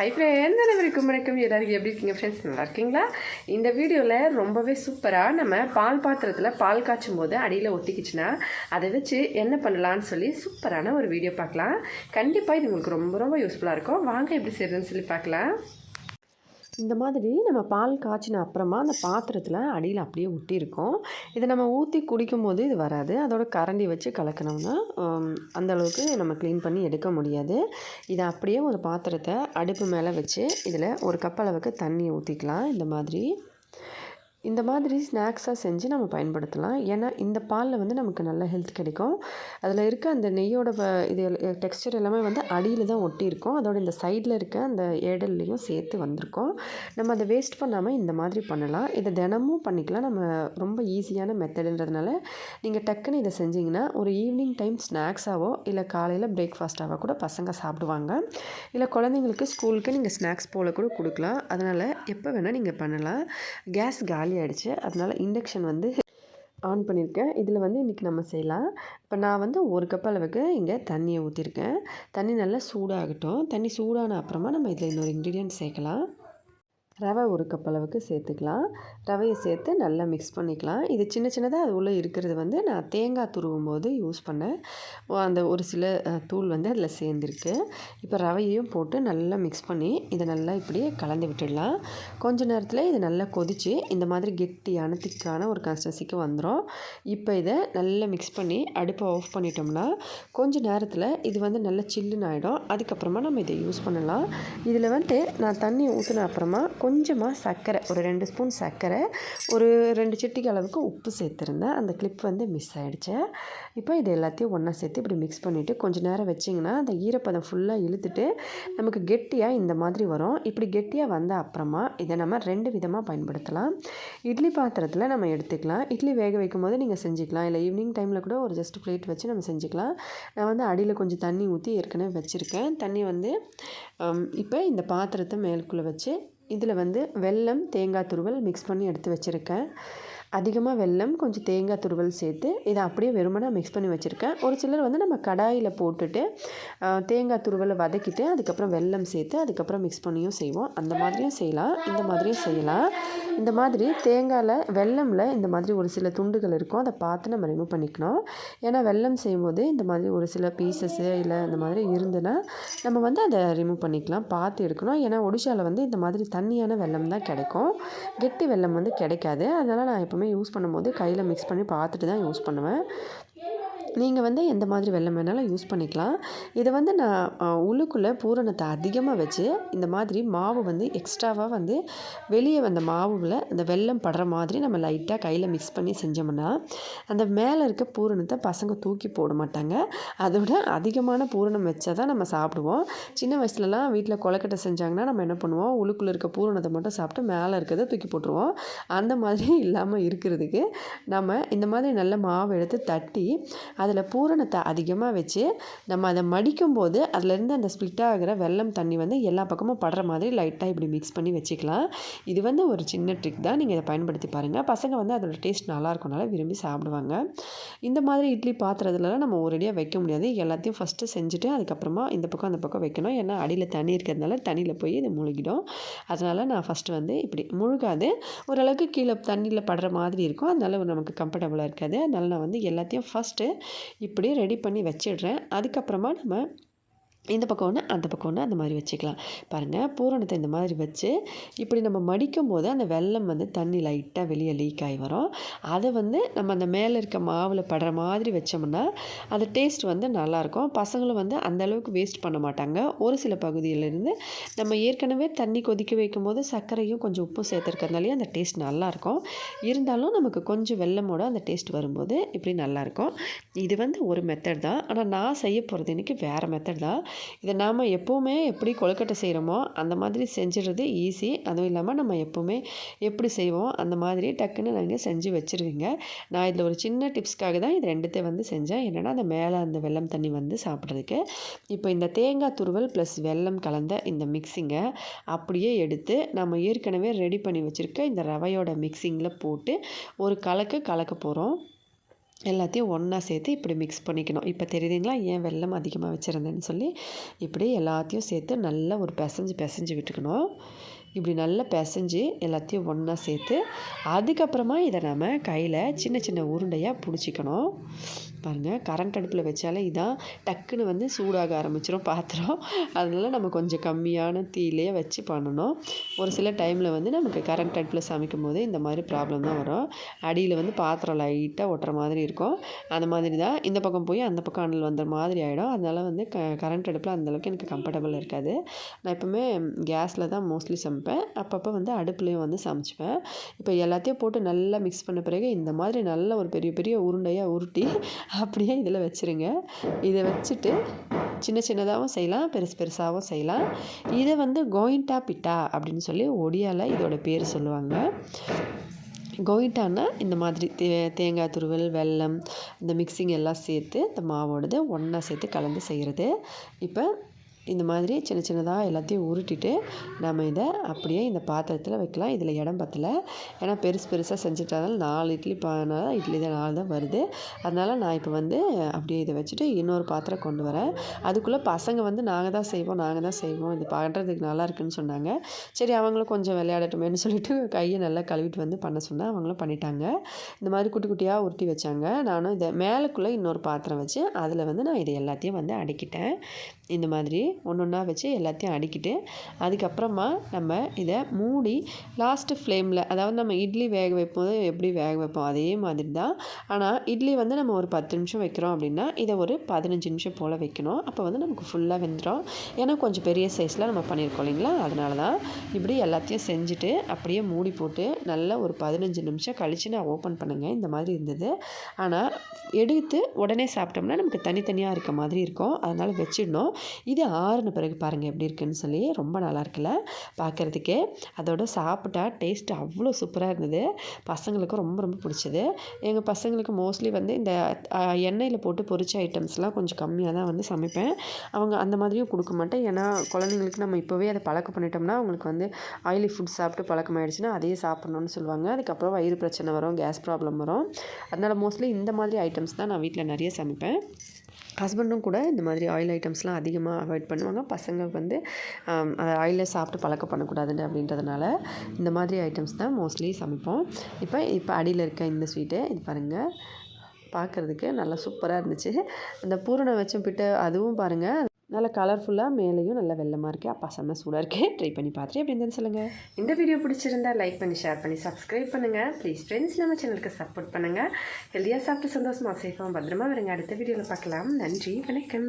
Hi friends அனைவருக்கும் வணக்கம். எல்லாருக்கும் எப்படி இருக்கீங்க ஃப்ரெண்ட்ஸ் நல்லா இருக்கீங்களா? இந்த வீடியோவில் ரொம்பவே சூப்பராக நம்ம பால் பாத்திரத்தில் பால் காய்ச்சும் போது அடியில் ஒட்டிக்கிச்சுன்னா அதை வச்சு என்ன பண்ணலான்னு சொல்லி சூப்பரான ஒரு வீடியோ பார்க்கலாம். கண்டிப்பாக இது உங்களுக்கு ரொம்ப ரொம்ப யூஸ்ஃபுல்லாக இருக்கும். வாங்க எப்படி செய்கிறதுன்னு சொல்லி பார்க்கலாம். இந்த மாதிரி நம்ம பால் காய்ச்சின அப்புறமா அந்த பாத்திரத்தில் அடியில் அப்படியே ஒட்டியிருக்கோம். இதை நம்ம ஊற்றி குடிக்கும் போது இது வராது. அதோட கரண்டி வச்சு கலக்கணும்னா அந்தளவுக்கு அந்த அளவுக்கு நம்ம க்ளீன் பண்ணி எடுக்க முடியாது. இதை அப்படியே ஒரு பாத்திரத்தை அடுப்பு மேலே வச்சு இதில் ஒரு கப் அளவுக்கு தண்ணி ஊற்றிக்கலாம் இந்த மாதிரி. இந்த மாதிரி ஸ்நாக்ஸாக செஞ்சு நம்ம பயன்படுத்தலாம். ஏன்னா இந்த பாலில் வந்து நமக்கு நல்ல ஹெல்த் கிடைக்கும். அதில் இருக்க அந்த நெய்யோட இது டெக்ஸ்சர் எல்லாமே வந்து அடியில் தான் ஒட்டி இருக்கும் அதோட இந்த சைடில் இருக்க அந்த ஏடல்லையும் சேர்த்து வந்திருக்கும். நம்ம அதை வேஸ்ட் பண்ணாமல் இந்த மாதிரி பண்ணலாம். இதை தினமும் பண்ணிக்கலாம். நம்ம ரொம்ப ஈஸியான மெத்தடுன்றதுனால நீங்கள் டக்குன்னு இதை செஞ்சீங்கன்னா ஒரு ஈவினிங் டைம் ஸ்நாக்ஸாவோ இல்லை காலையில் பிரேக்ஃபாஸ்ட்டாவோ கூட பசங்க சாப்பிடுவாங்க. இல்லை குழந்தைங்களுக்கு ஸ்கூலுக்கு நீங்கள் ஸ்நாக்ஸ் போல் கூட கொடுக்கலாம். அதனால் எப்போ வேணால் நீங்கள் பண்ணலாம். கேஸ் காலி ஆகிடுச்சு அதனால் இண்டக்ஷன் வந்து ஆன் பண்ணியிருக்கேன். இதில் வந்து இன்றைக்கி நம்ம செய்யலாம். இப்போ நான் வந்து ஒரு கப் அளவுக்கு இங்கே தண்ணியை ஊற்றிருக்கேன். தண்ணி நல்லா சூடாகட்டும். தண்ணி சூடான அப்புறமா நம்ம இதில் இன்னொரு இன்க்ரீடியன்ட் சேர்க்கலாம். ரவை ஒரு கப் அளவுக்கு சேர்த்துக்கலாம். ரவையை சேர்த்து நல்லா மிக்ஸ் பண்ணிக்கலாம். இது சின்ன சின்னதாக அது உள்ளே இருக்கிறது வந்து நான் தேங்காய் துருவும் போது யூஸ் பண்ணேன். அந்த ஒரு சில தூள் வந்து அதில் சேர்ந்துருக்கு. இப்போ ரவையையும் போட்டு நல்லா மிக்ஸ் பண்ணி இதை நல்லா இப்படியே கலந்து விட்டுடலாம். கொஞ்ச நேரத்தில் இது நல்லா கொதித்து இந்த மாதிரி கெட்டியான திக்கான ஒரு கன்சிஸ்டன்சிக்கு வந்துடும் இப்போ இதை நல்லா மிக்ஸ் பண்ணி அடுப்பை ஆஃப் பண்ணிட்டோம்னா கொஞ்ச நேரத்தில் இது வந்து நல்லா சில்லுன்னு ஆகிடும் அதுக்கப்புறமா நம்ம இதை யூஸ் பண்ணலாம். இதில் வந்து நான் தண்ணி ஊற்றின அப்புறமா கொஞ்சமாக சர்க்கரை ஒரு ரெண்டு ஸ்பூன் சர்க்கரை ஒரு ரெண்டு சிட்டிக்கு அளவுக்கு உப்பு சேர்த்துருந்தேன். அந்த கிளிப் வந்து மிஸ் ஆகிடுச்சு இப்போ இது எல்லாத்தையும் ஒன்றா சேர்த்து இப்படி மிக்ஸ் பண்ணிவிட்டு கொஞ்சம் நேரம் வச்சிங்கன்னா அந்த ஈரப்பதம் ஃபுல்லாக இழுத்துட்டு நமக்கு கெட்டியாக இந்த மாதிரி வரும். இப்படி கெட்டியாக வந்த அப்புறமா இதை நம்ம ரெண்டு விதமாக பயன்படுத்தலாம். இட்லி பாத்திரத்தில் நம்ம எடுத்துக்கலாம். இட்லி வேக வைக்கும் போது நீங்கள் செஞ்சுக்கலாம். இல்லை ஈவினிங் டைமில் கூட ஒரு ஜஸ்ட் பிளேட் வச்சு நம்ம செஞ்சுக்கலாம். நான் வந்து அடியில் கொஞ்சம் தண்ணி ஊற்றி ஏற்கனவே வச்சுருக்கேன். தண்ணி வந்து இப்போ இந்த பாத்திரத்தை மேலுக்குள்ளே வச்சு இதில் வந்து வெல்லம் தேங்காய் துருவல் மிக்ஸ் பண்ணி எடுத்து வச்சுருக்கேன். அதிகமாக வெல்லம் கொஞ்சம் தேங்காய் துருவல் சேர்த்து இதை அப்படியே வெறுமனாக மிக்ஸ் பண்ணி வச்சுருக்கேன். ஒரு சிலர் வந்து நம்ம கடாயில் போட்டுட்டு தேங்காய் துருவலை வதக்கிட்டு அதுக்கப்புறம் வெல்லம் சேர்த்து அதுக்கப்புறம் மிக்ஸ் பண்ணியும் செய்வோம். அந்த மாதிரியும் செய்யலாம் இந்த மாதிரியும் செய்யலாம். இந்த மாதிரி தேங்காயில் வெல்லமில் இந்த மாதிரி ஒரு சில துண்டுகள் இருக்கும். அதை பார்த்து நம்ம ரிமூவ் பண்ணிக்கணும். ஏன்னா வெல்லம் செய்யும்போது இந்த மாதிரி ஒரு சில பீசஸ்ஸு இல்லை இந்த மாதிரி இருந்துன்னா நம்ம வந்து அதை ரிமூவ் பண்ணிக்கலாம் பார்த்து எடுக்கணும். ஏன்னா ஒடிஷாவில் வந்து இந்த மாதிரி தண்ணியான வெல்லம் தான் கிடைக்கும். கெட்டி வெல்லம் வந்து கிடைக்காது. அதனால் நான் எப்போவுமே யூஸ் பண்ணும்போது கையில் மிக்ஸ் பண்ணி பார்த்துட்டு தான் யூஸ் பண்ணுவேன். நீங்கள் வந்து எந்த மாதிரி வெல்லம் வேணாலும் யூஸ் பண்ணிக்கலாம். இதை வந்து நான் உள்ளுக்குள்ளே பூரணத்தை அதிகமாக வச்சு இந்த மாதிரி மாவு வந்து எக்ஸ்ட்ராவாக வந்து வெளியே வந்த மாவுல அந்த வெல்லம் படுற மாதிரி நம்ம லைட்டாக கையில் மிக்ஸ் பண்ணி செஞ்சோம்னா அந்த மேலே இருக்க பூரணத்தை பசங்க தூக்கி போட மாட்டாங்க. அதோட அதிகமான பூரணம் வச்சா தான் நம்ம சாப்பிடுவோம். சின்ன வயசுலலாம் வீட்டில் கொலக்கட்டை செஞ்சாங்கன்னா நம்ம என்ன பண்ணுவோம்? உள்ளுக்குள்ளே இருக்க பூரணத்தை மட்டும் சாப்பிட்டு மேலே இருக்கிறத தூக்கி போட்டுருவோம். அந்த மாதிரி இல்லாமல் இருக்கிறதுக்கு நம்ம இந்த மாதிரி நல்ல மாவு எடுத்து தட்டி அதில் பூரணத்தை அதிகமாக வச்சு நம்ம அதை மடிக்கும் போது அதுலேருந்து அந்த ஸ்ப்ளிட் ஆகிற வெல்லம் தண்ணி வந்து எல்லா பக்கமும் படுற மாதிரி லைட்டாக இப்படி மிக்ஸ் பண்ணி வச்சுக்கலாம். இது வந்து ஒரு சின்ன ட்ரிக் தான். நீங்கள் இதை பயன்படுத்தி பாருங்கள் பசங்க வந்து அதோட டேஸ்ட் நல்லா இருக்கனால விரும்பி சாப்பிடுவாங்க. இந்த மாதிரி இட்லி பாத்திரத்துலலாம் நம்ம ஒரேடியாக வைக்க முடியாது. எல்லாத்தையும் ஃபஸ்ட்டு செஞ்சுட்டு அதுக்கப்புறமா இந்த பக்கம் அந்த பக்கம் வைக்கணும். ஏன்னா அடியில் தண்ணி இருக்கிறதுனால தண்ணியில் போய் இது முழுகிடும். அதனால் நான் ஃபஸ்ட்டு வந்து இப்படி முழுகாது. ஓரளவுக்கு கீழே தண்ணியில் படுற மாதிரி இருக்கும். அதனால் நமக்கு கம்ஃபர்டபுளாக இருக்காது. அதனால் நான் வந்து எல்லாத்தையும் ஃபஸ்ட்டு இப்படி ரெடி பண்ணி வச்சிடுறேன். அதுக்கப்புறமா நம்ம இந்த பக்கம் ஒன்று அந்த பக்கம் ஒன்று அந்த மாதிரி வச்சுக்கலாம். பாருங்கள் பூரணத்தை இந்த மாதிரி வச்சு இப்படி நம்ம மடிக்கும் போது அந்த வெல்லம் வந்து தண்ணி லைட்டாக வெளியே லீக் ஆகி வரும். அதை வந்து நம்ம அந்த மேலே இருக்க மாவில் படுற மாதிரி வச்சோம்னா அது டேஸ்ட் வந்து நல்லாயிருக்கும் பசங்களும் வந்து அந்த அளவுக்கு வேஸ்ட் பண்ண மாட்டாங்க. ஒரு சில பகுதியிலேருந்து நம்ம ஏற்கனவே தண்ணி கொதிக்க வைக்கும் போது சர்க்கரையும் கொஞ்சம் உப்பும் சேர்த்துருக்கறதுனாலே அந்த டேஸ்ட் நல்லாயிருக்கும் இருந்தாலும் நமக்கு கொஞ்சம் வெள்ளமோட அந்த டேஸ்ட் வரும்போது இப்படி நல்லாயிருக்கும் இது வந்து ஒரு மெத்தட் தான். ஆனால் நான் செய்ய போகிறது இன்றைக்கி வேறு மெத்தட் தான். இதை நாம் எப்போவுமே எப்படி கொழுக்கட்டை செய்கிறோமோ அந்த மாதிரி செஞ்சிடுறது ஈஸி அதுவும் இல்லாமல் நம்ம எப்போவுமே எப்படி செய்வோம் அந்த மாதிரி டக்குன்னு நாங்கள் செஞ்சு வச்சுருவீங்க. நான் இதில் ஒரு சின்ன டிப்ஸ்க்காக தான் இது ரெண்டுத்தையும் வந்து செஞ்சேன். என்னென்னா அந்த மேலே அந்த வெல்லம் தண்ணி வந்து சாப்பிட்றதுக்கு. இப்போ இந்த தேங்காய் துருவல் ப்ளஸ் வெல்லம் கலந்த இந்த மிக்சிங்கை அப்படியே எடுத்து நம்ம ஏற்கனவே ரெடி பண்ணி வச்சுருக்க இந்த ரவையோட மிக்சிங்கில் போட்டு ஒரு கலக்கு கலக்க போகிறோம் எல்லாத்தையும் ஒன்றா சேர்த்து இப்படி மிக்ஸ் பண்ணிக்கணும். இப்போ தெரியுதுங்களா? ஏன் வெல்லம் அதிகமாக வச்சுருந்தேன்னு சொல்லி இப்படி எல்லாத்தையும் சேர்த்து நல்லா ஒரு பிசைஞ்சு பிசைஞ்சு விட்டுக்கணும். இப்படி நல்லா பிசைஞ்சு எல்லாத்தையும் ஒன்றா சேர்த்து அதுக்கப்புறமா இதை நம்ம கையில் சின்ன சின்ன உருண்டையாக பிடிச்சிக்கணும். பாருங்கள் கரண்ட் அடுப்பில் வச்சாலே இதான் டக்குன்னு வந்து சூடாக ஆரம்பிச்சிடும் பாத்திரம். அதனால் நம்ம கொஞ்சம் கம்மியான தீயிலேயே வச்சு பண்ணணும். ஒரு சில டைமில் வந்து நமக்கு கரண்ட் அடுப்பில் சமைக்கும் போது இந்த மாதிரி ப்ராப்ளம் தான் வரும். அடியில் வந்து பாத்திரம் லைட்டாக ஒட்டுற மாதிரி இருக்கும். அந்த மாதிரி தான் இந்த பக்கம் போய் அந்த பக்கம் அனல் வந்த மாதிரி ஆகிடும் அதனால் வந்து க கரண்ட் அடுப்பில் அந்தளவுக்கு எனக்கு கம்ஃபர்டபுள் இருக்காது. நான் எப்போவுமே கேஸில் தான் மோஸ்ட்லி சமைப்பேன். அப்பப்போ வந்து அடுப்புலேயும் வந்து சமைச்சுப்பேன். இப்போ எல்லாத்தையும் போட்டு நல்லா மிக்ஸ் பண்ண பிறகு இந்த மாதிரி நல்ல ஒரு பெரிய பெரிய உருண்டையாக உருட்டி அப்படியே இதில் வச்சுருங்க. இதை வச்சுட்டு சின்ன சின்னதாகவும் செய்யலாம் பெருசு பெருசாகவும் செய்யலாம். இதை வந்து கோயின்டா பிட்டா அப்படின்னு சொல்லி ஒடியால் இதோட பேர் சொல்லுவாங்க. கோயிட்டான்னா இந்த மாதிரி தே தேங்காய் துருவல் வெல்லம் இந்த மிக்சிங் எல்லாம் சேர்த்து இந்த மாவோடது ஒன்றா சேர்த்து கலந்து செய்கிறது இப்போ இந்த மாதிரி சின்ன சின்னதாக எல்லாத்தையும் உருட்டிட்டு நம்ம இதை அப்படியே இந்த பாத்திரத்தில் வைக்கலாம். இதில் இடம் பற்றல ஏன்னா பெருசு பெருசாக செஞ்சுட்டதால நாலு இட்லி பானால் இட்லி தான் நாலு தான் வருது. அதனால் நான் இப்போ வந்து அப்படியே இதை வச்சுட்டு இன்னொரு பாத்திரம் கொண்டு வரேன். அதுக்குள்ளே பசங்க வந்து நாங்கள் தான் செய்வோம் நாங்கள் தான் செய்வோம். இது பண்ணுறதுக்கு நல்லா இருக்குன்னு சொன்னாங்க. சரி அவங்களும் கொஞ்சம் விளையாடட்டுமேனு சொல்லிட்டு கையை நல்லா கழுவிட்டு வந்து பண்ண சொன்னேன் அவங்களும் பண்ணிட்டாங்க. இந்த மாதிரி குட்டி குட்டியாக உருட்டி வச்சாங்க. நானும் இதை மேலுக்குள்ளே இன்னொரு பாத்திரம் வச்சு அதில் வந்து நான் இதை எல்லாத்தையும் வந்து அடிக்கிட்டேன். இந்த மாதிரி ஒன்று ஒன்றா வச்சு எல்லாத்தையும் அடிக்கிட்டு அதுக்கப்புறமா நம்ம இதை மூடி லாஸ்ட்டு ஃப்ளேமில் அதாவது நம்ம இட்லி வேக வைப்போது எப்படி வேக வைப்போம் அதே மாதிரி தான் ஆனால் இட்லி வந்து நம்ம ஒரு பத்து நிமிஷம் வைக்கிறோம் அப்படின்னா இதை ஒரு பதினஞ்சு நிமிஷம் போல் வைக்கணும். அப்போ வந்து நமக்கு ஃபுல்லாக வெந்துடும் ஏன்னா கொஞ்சம் பெரிய சைஸில் நம்ம பண்ணியிருக்கோம் இல்லைங்களா? அதனால தான் இப்படி எல்லாத்தையும் செஞ்சுட்டு அப்படியே மூடி போட்டு நல்லா ஒரு பதினஞ்சு நிமிஷம் கழித்து நான் ஓப்பன் பண்ணுங்கள் இந்த மாதிரி இருந்தது. ஆனால் எடுத்து உடனே சாப்பிட்டோம்னா நமக்கு தனித்தனியாக இருக்க மாதிரி இருக்கும். அதனால் வச்சிடணும். இது ஆறுன பிறகு பாருங்கள் எப்படி இருக்குன்னு சொல்லி ரொம்ப நல்லா இருக்குல்ல பார்க்குறதுக்கே அதோட சாப்பிட்டா டேஸ்ட்டு அவ்வளோ சூப்பராக இருந்தது. பசங்களுக்கும் ரொம்ப ரொம்ப பிடிச்சது. எங்கள் பசங்களுக்கு மோஸ்ட்லி வந்து இந்த எண்ணெயில் போட்டு பொரிச்ச ஐட்டம்ஸ்லாம் கொஞ்சம் கம்மியாக தான் வந்து சமைப்பேன். அவங்க அந்த மாதிரியும் கொடுக்க மாட்டேன். ஏன்னா குழந்தைங்களுக்கு நம்ம இப்போவே அதை பழக்கம் பண்ணிட்டோம்னா அவங்களுக்கு வந்து ஆயிலி ஃபுட் சாப்பிட்டு பழக்கம் ஆயிடுச்சுன்னா அதையே சாப்பிட்ணுன்னு சொல்லுவாங்க. அதுக்கப்புறம் வயிறு பிரச்சனை வரும் கேஸ் ப்ராப்ளம் வரும். அதனால் மோஸ்ட்லி இந்த மாதிரி ஐட்டம்ஸ் தான் நான் வீட்டில் நிறைய சமைப்பேன். ஹஸ்பண்டும் கூட இந்த மாதிரி ஆயில் ஐட்டம்ஸ்லாம் அதிகமாக அவாய்ட் பண்ணுவாங்க. பசங்க வந்து ஆயிலில் சாப்பிட்டு பழக்கம் பண்ணக்கூடாதுன்னு அப்படின்றதுனால இந்த மாதிரி ஐட்டம்ஸ் தான் மோஸ்ட்லி சமைப்போம். இப்போ இப்போ அடியில் இருக்க இந்த ஸ்வீட்டு இது பாருங்கள் பார்க்குறதுக்கு நல்லா சூப்பராக இருந்துச்சு. அந்த பூரணம் வச்சும் பிட்டு அதுவும் பாருங்கள் நல்லா கலர்ஃபுல்லாக மேலேயும் நல்லா வெள்ளமாக இருக்குது அப்பா செம்ம சூடாக இருக்குது ட்ரை பண்ணி பார்த்துட்டு எப்படி இருந்தது சொல்லுங்கள் இந்த வீடியோ பிடிச்சிருந்தா லைக் பண்ணி ஷேர் பண்ணி சப்ஸ்கிரைப் பண்ணுங்கள் ப்ளீஸ் ஃப்ரெண்ட்ஸ் நம்ம சேனலுக்கு சப்போர்ட் பண்ணுங்கள் ஹெல்தியாக சாப்பிட்டு சந்தோஷமாக சேஃபாக பத்திரமா வருங்க. அடுத்த வீடியோவில் பார்க்கலாம். நன்றி வணக்கம்.